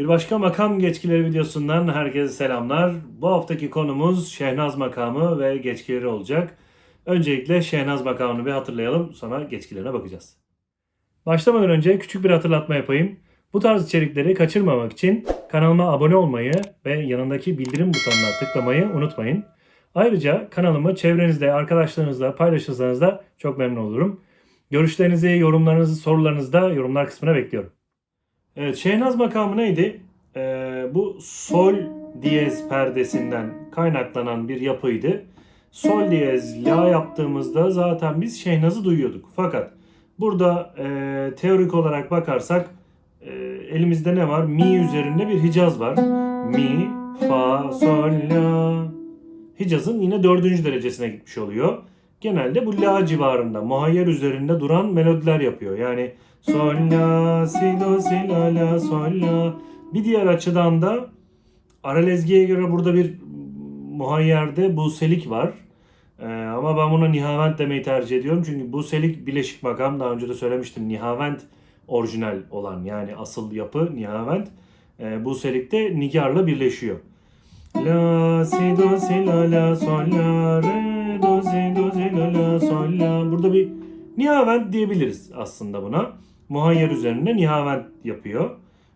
Bir başka makam geçkileri videosundan herkese selamlar. Bu haftaki konumuz Şehnaz makamı ve geçkileri olacak. Öncelikle Şehnaz makamını bir hatırlayalım sonra geçkilerine bakacağız. Başlamadan önce küçük bir hatırlatma yapayım. Bu tarz içerikleri kaçırmamak için kanalıma abone olmayı ve yanındaki bildirim butonuna tıklamayı unutmayın. Ayrıca kanalımı çevrenizde, arkadaşlarınızla paylaşırsanız da çok memnun olurum. Görüşlerinizi, yorumlarınızı, sorularınızı da yorumlar kısmına bekliyorum. Evet, Şehnaz makamı neydi? Ee, bu sol diyez perdesinden kaynaklanan bir yapıydı. Sol diyez la yaptığımızda zaten biz Şehnaz'ı duyuyorduk. Fakat burada e, teorik olarak bakarsak e, elimizde ne var? Mi üzerinde bir Hicaz var. Mi, fa, sol, la. Hicaz'ın yine dördüncü derecesine gitmiş oluyor. Genelde bu la civarında, muhayyer üzerinde duran melodiler yapıyor. Yani sol, la, si, do, si, la, la, sol, la. Bir diğer açıdan da Aralezgi'ye göre burada bir muhayyerde buselik var. Ee, ama ben buna nihavent demeyi tercih ediyorum. Çünkü buselik bileşik makam. Daha önce de söylemiştim. Nihavent orijinal olan yani asıl yapı nihavent. Ee, buselik de nigarla birleşiyor. La, si, do, si, la, la, sol, la, re, la, la, sol, la. Burada bir nihavent diyebiliriz aslında buna. Muhayyer üzerinde nihavent yapıyor.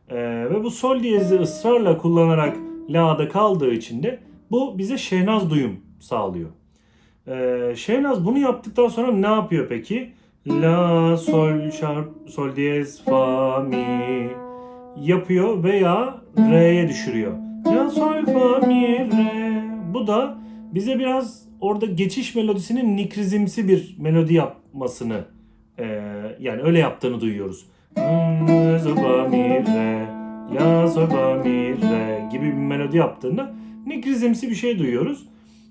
Ee, ve bu sol diyezi ısrarla kullanarak la'da kaldığı için de bu bize şehnaz duyum sağlıyor. Ee, şehnaz bunu yaptıktan sonra ne yapıyor peki? La, sol, şarp, sol diyez, fa, mi yapıyor veya re'ye düşürüyor. La, sol, fa, mi, re. Bu da bize biraz orada geçiş melodisinin nikrizimsi bir melodi yapmasını e, yani öyle yaptığını duyuyoruz. Gibi bir melodi yaptığında nikrizimsi bir şey duyuyoruz.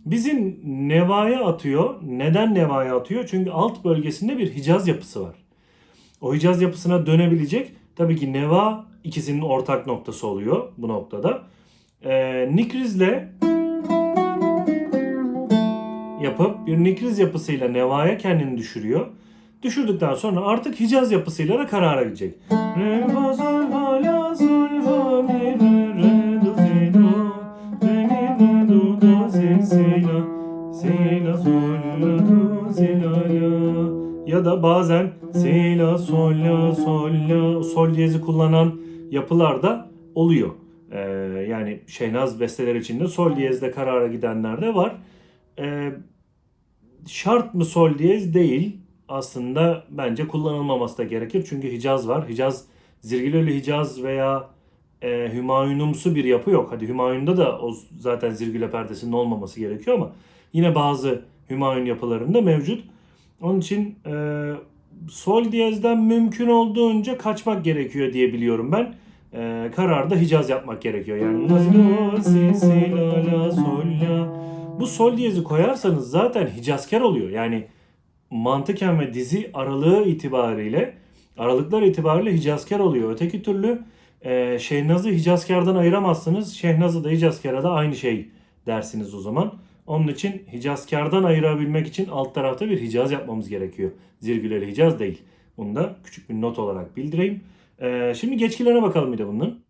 Bizim nevaya atıyor. Neden nevaya atıyor? Çünkü alt bölgesinde bir Hicaz yapısı var. O Hicaz yapısına dönebilecek tabii ki neva ikisinin ortak noktası oluyor bu noktada. Ee, nikrizle yapıp bir nikriz yapısıyla nevaya kendini düşürüyor. Düşürdükten sonra artık Hicaz yapısıyla da karara gidecek. Ya da bazen si, la, sol, la, sol, la, sol diyezi kullanan yapılarda oluyor. Ee, yani Şehnaz besteler içinde sol diyezde karara gidenler de var. Ee, şart mı sol diyez değil. Aslında bence kullanılmaması da gerekir. Çünkü Hicaz var. Hicaz, Zirgilöylü Hicaz veya e, Hümayunumsu bir yapı yok. Hadi Hümayun'da da o zaten Zirgile perdesinin olmaması gerekiyor ama yine bazı Hümayun yapılarında mevcut. Onun için e, sol diyezden mümkün olduğunca kaçmak gerekiyor diye biliyorum ben. E, kararda Hicaz yapmak gerekiyor. Yani Bu sol diyezi koyarsanız zaten Hicazkar oluyor. Yani mantıken ve dizi aralığı itibariyle aralıklar itibariyle Hicazkar oluyor. Öteki türlü e, Şehnaz'ı Hicazkar'dan ayıramazsınız. Şehnaz'ı da Hicazkar'a da aynı şey dersiniz o zaman. Onun için Hicazkar'dan ayırabilmek için alt tarafta bir Hicaz yapmamız gerekiyor. Zirgüleli Hicaz değil. Bunu da küçük bir not olarak bildireyim. E, şimdi geçkilerine bakalım bir de bunun.